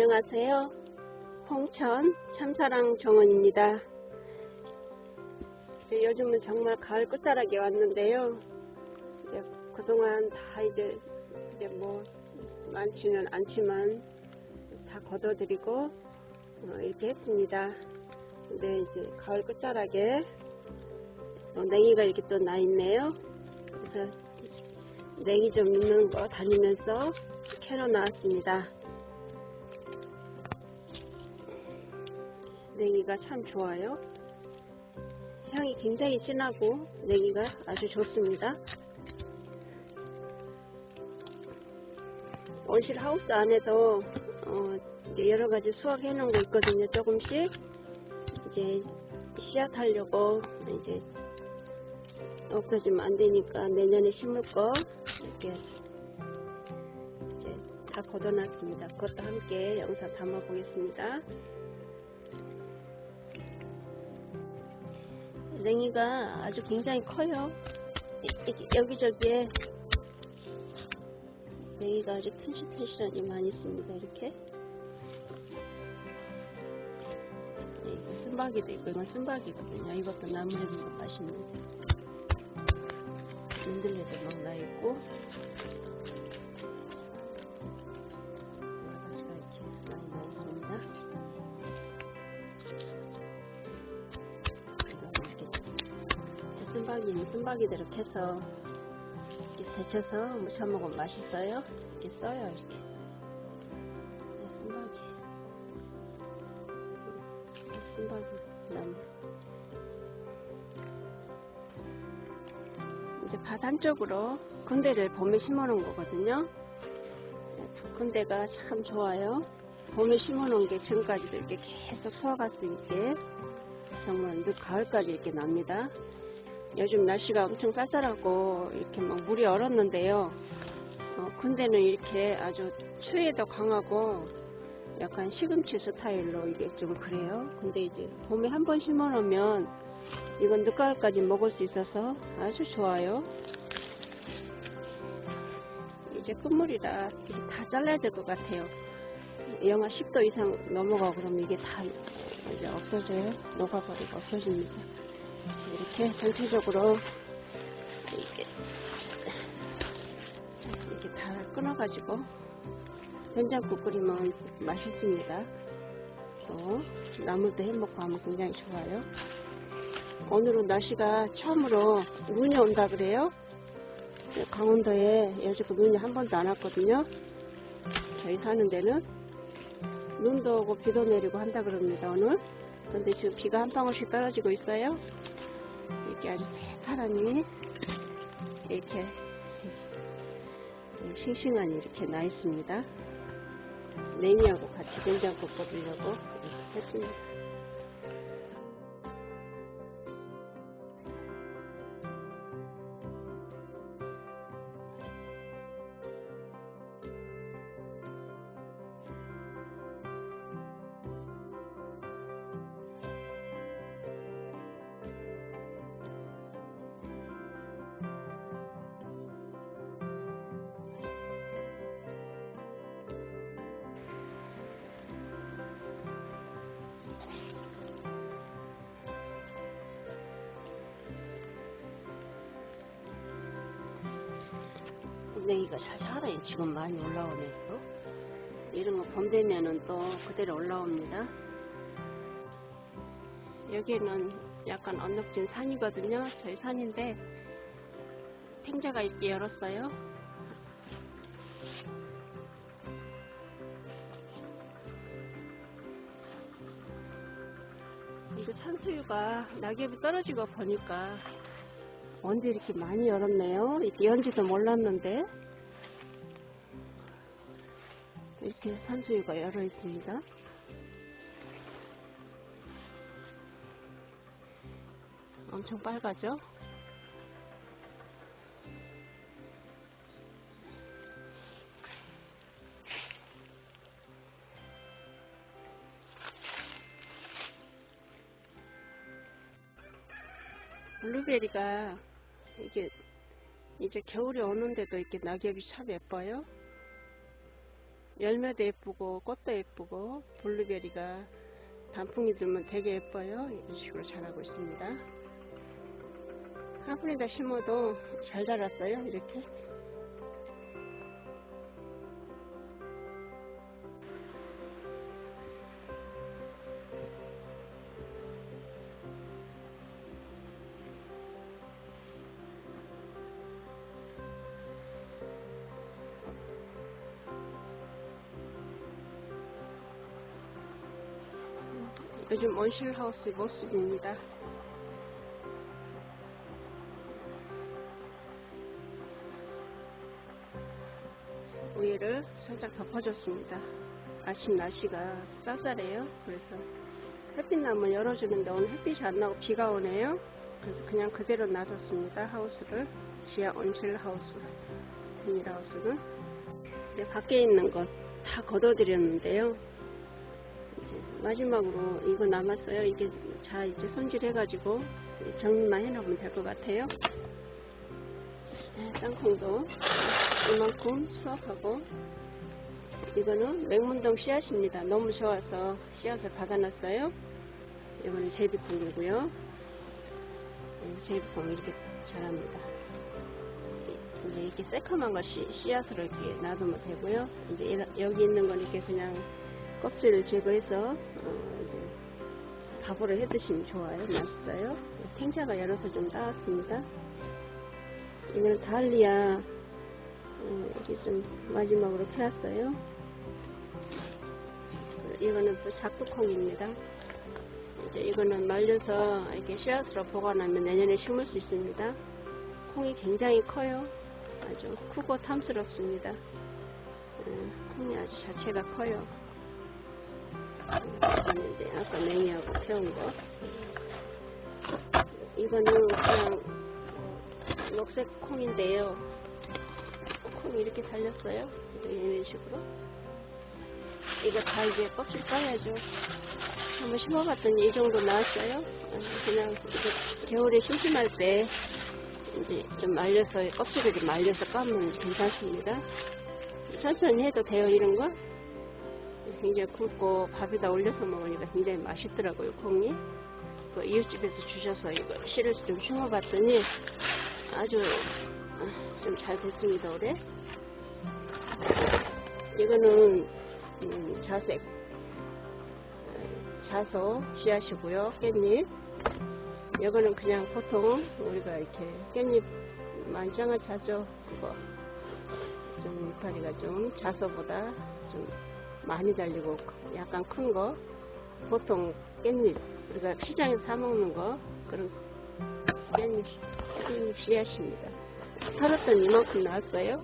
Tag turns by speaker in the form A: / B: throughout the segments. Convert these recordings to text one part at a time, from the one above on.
A: 안녕하세요. 홍천 참사랑 정원입니다. 요즘은 정말 가을 끝자락에 왔는데요. 이제 그동안 다 이제 이제 뭐 많지는 않지만 다 걷어들이고 어, 이렇게 했습니다. 근데 이제 가을 끝자락에 어, 냉이가 이렇게 또 나 있네요. 그래서 냉이 좀 있는 거 다니면서 캐러 나왔습니다. 냉이가 참 좋아요. 향이 굉장히 진하고 냉이가 아주 좋습니다. 온실 하우스 안에도 어, 이제 여러 가지 수확해 놓은 거 있거든요. 조금씩 이제 씨앗 하려고 이제 없어지면 안 되니까 내년에 심을 거 이렇게 이제 다 걷어놨습니다. 그것도 함께 영상 담아 보겠습니다. 냉이가 아주 굉장히 커요. 여기저기에 냉이가 아주 튼실튼실하게 많이 있습니다. 이렇게. 네, 이거 쓴바기도 있고 이건 쓴바기거든요. 이것도 나물에 넣어 맛있는데. 민들레도 막 나있고 쓴바기는 쓴바기대로 캐서 이렇게 데쳐서 무쳐 먹으면 맛있어요. 이렇게 써요 이렇게. 네, 쓴바기 나물. 이제 밭 한쪽으로 군대를 봄에 심어 놓은 거거든요. 네, 군대가 참 좋아요. 봄에 심어 놓은 게 지금까지도 이렇게 계속 수확할 수 있게 정말 늦 가을까지 이렇게 납니다. 요즘 날씨가 엄청 쌀쌀하고 이렇게 막 물이 얼었는데요. 어, 군대는 이렇게 아주 추위에도 강하고 약간 시금치 스타일로 이게 좀 그래요. 근데 이제 봄에 한 번 심어 놓으면 이건 늦가을까지 먹을 수 있어서 아주 좋아요. 이제 끝물이라 다 잘라야 될 것 같아요. 영하 10도 이상 넘어가고 그러면 이게 다 이제 없어져요. 녹아버리고 없어집니다. 이렇게 전체적으로 이렇게, 이렇게 다 끊어가지고 된장국 끓이면 맛있습니다. 또 나물도 해먹고 하면 굉장히 좋아요. 오늘은 날씨가 처음으로 눈이 온다 그래요. 강원도에 여지껏 눈이 한 번도 안 왔거든요. 저희 사는 데는 눈도 오고 비도 내리고 한다 그럽니다 오늘. 근데 지금 비가 한 방울씩 떨어지고 있어요. 이렇게 아주 새파란이 이렇게 싱싱하니 이렇게 나 있습니다. 냉이하고 같이 된장국 끓이려고 했습니다. 냉이가 샤샤하니 지금 많이 올라오네요. 이런 거 봄 되면은 또 그대로 올라옵니다. 여기는 약간 언덕진 산이거든요. 저희 산인데 탱자가 이렇게 열었어요. 이거 산수유가 낙엽이 떨어지고 보니까 언제 이렇게 많이 열었네요. 이렇게 연지도 몰랐는데 이렇게 산수유가 열어 있습니다. 엄청 빨가죠? 블루베리가 이게 이제 겨울이 오는데도 이렇게 낙엽이 참 예뻐요. 열매도 예쁘고 꽃도 예쁘고 블루베리가 단풍이 들면 되게 예뻐요. 이런 식으로 자라고 있습니다. 한 분에다 심어도 잘 자랐어요. 이렇게. 요즘 온실하우스 모습입니다. 위를 살짝 덮어줬습니다. 아침 날씨가 쌀쌀해요. 그래서 햇빛나무 열어주는데 오늘 햇빛이 안 나고 비가 오네요. 그래서 그냥 그대로 놔뒀습니다. 하우스를 지하 온실 하우스 비닐하우스는 이제 밖에 있는 것 다 걷어드렸는데요. 마지막으로 이거 남았어요. 이게 자 이제 손질해가지고 정리만 해놓으면 될 것 같아요. 네, 땅콩도 이만큼 수확하고 이거는 맹문동 씨앗입니다. 너무 좋아서 씨앗을 받아놨어요. 이거는 제비콩이고요. 네, 제비콩 이렇게 자랍니다. 이제 이렇게 새카만 거 씨, 씨앗으로 이렇게 놔두면 되고요. 이제 여기 있는 건 이렇게 그냥 껍질을 제거해서 어, 이제 밥으로 해 드시면 좋아요. 맛있어요. 탱자가 열어서 좀 따왔습니다. 이거는 달리아 어, 이렇게 좀 마지막으로 펴왔어요. 이거는 또 작두콩입니다. 이제 이거는 말려서 이렇게 씨앗으로 보관하면 내년에 심을 수 있습니다. 콩이 굉장히 커요. 아주 크고 탐스럽습니다. 음, 콩이 아주 자체가 커요. 이제 아까 냉이하고 태운 거. 이거는 그냥 어, 녹색 콩인데요. 콩이 이렇게 달렸어요. 이런 식으로. 이거 다 이제 껍질 까야죠. 한번 심어봤더니 이 정도 나왔어요. 어, 그냥 겨울에 심심할 때 이제 좀 말려서 껍질을 좀 말려서 까면 괜찮습니다. 천천히 해도 돼요 이런 거. 굉장히 굵고 밥에다 올려서 먹으니까 굉장히 맛있더라고요 콩이. 그 이웃집에서 주셔서 이거 씨를 좀 심어봤더니 아주 좀 잘 됐습니다 올해. 이거는 음, 자색 어, 자소 씨앗이고요 깻잎. 이거는 그냥 보통 우리가 이렇게 깻잎 만장을 자죠 그거 좀 이파리가 좀 자소보다 좀 많이 달리고 약간 큰 거 보통 깻잎 우리가 시장에서 사 먹는 거 그런 깻잎 깻잎 씨앗입니다. 털었던 이만큼 나왔어요.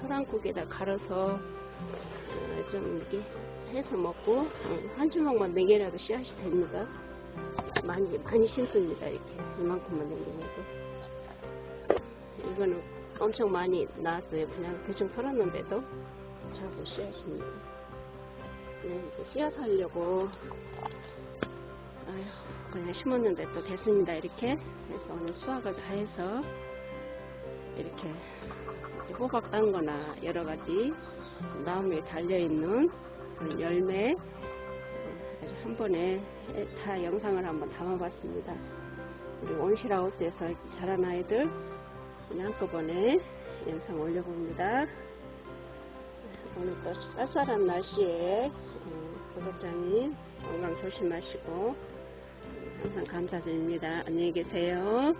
A: 토랑국에다 갈아서 어, 좀 이렇게 해서 먹고 어, 한 주먹만 네 개라도 씨앗이 됩니다. 많이 많이 심습니다 이렇게. 이만큼만 남겨놓고. 이거는 엄청 많이 나왔어요. 그냥 대충 털었는데도 자수 씨앗입니다 네, 이제 씨앗 하려고 아휴 그냥 심었는데 또 됐습니다 이렇게 그래서 오늘 수확을 다 해서 이렇게 호박 딴 거나 여러 가지 나무에 달려있는 열매 한 번에 다 영상을 한번 담아봤습니다. 우리 온실하우스에서 자란 아이들 그냥 한꺼번에 영상 올려봅니다. 오늘 또 쌀쌀한 날씨에 음, 구독자님 건강 조심하시고 음, 항상 감사드립니다. 안녕히 계세요.